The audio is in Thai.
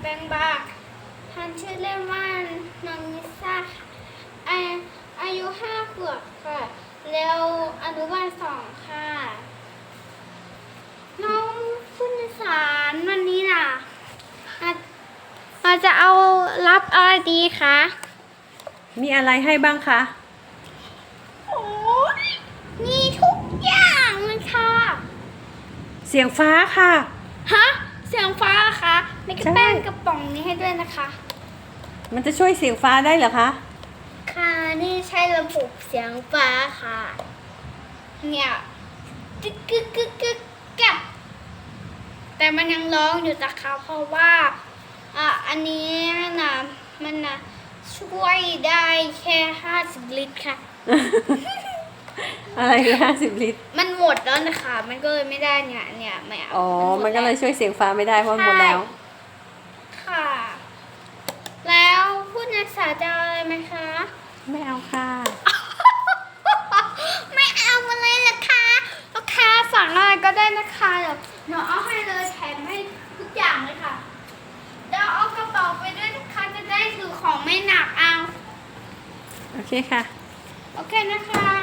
แปงบาท่านชื่อเล่นว่าน้องนิซ่าอาอายุห้าขวบค่ะ แล้วอนุบาลสองค่ะ น้องผู้โดยสารวันนี้น่ะอาเราจะเอารับอะไรดีคะมีอะไรให้บ้างคะโอ้ยมีทุกอย่างเลยค่ะ เสียงฟ้าค่ะ ฮะ เสียงฟ้าเหรอคะมีกระใช่แป้งกระป๋องนี้ให้ด้วยนะคะ มันจะช่วยเสียงฟ้าได้เหรอคะ ค่ะนี่ใช่ระบบเสียงฟ้าค่ะ เนี่ยกึกกึกกึกกึกแกับแต่มันยังร้องอยู่นะคะเพราะว่าอะอันนี้นะมันนะช่วยได้แค่50ลิตรค่ะ อะไรห้าสิบลิตร มัน หมดแล้วนะคะ มันก็เลยไม่ได้เนี่ยเนี่ยไม่เอาอ๋อหดมันก็เลยแวช่วยเสียงฟ้าไม่ได้เพราะมันหมดแล้ว ค่ะ แล้วผู้นักศึกษาจะเอาอะไรไหมคะ ไม่เอาค่ะ ไม่เอาอะไรละคะลูกค้าสั่งอะไรก็ได้นะคะเดี๋ยวหนูเอาให้เลยแถมให้ทุกอย่างเลยค่ะเดี๋ยวเอากระเป๋าไปด้วยนะคะจะได้ถือของไม่หนักเอา โอเคค่ะ โอเคนะคะ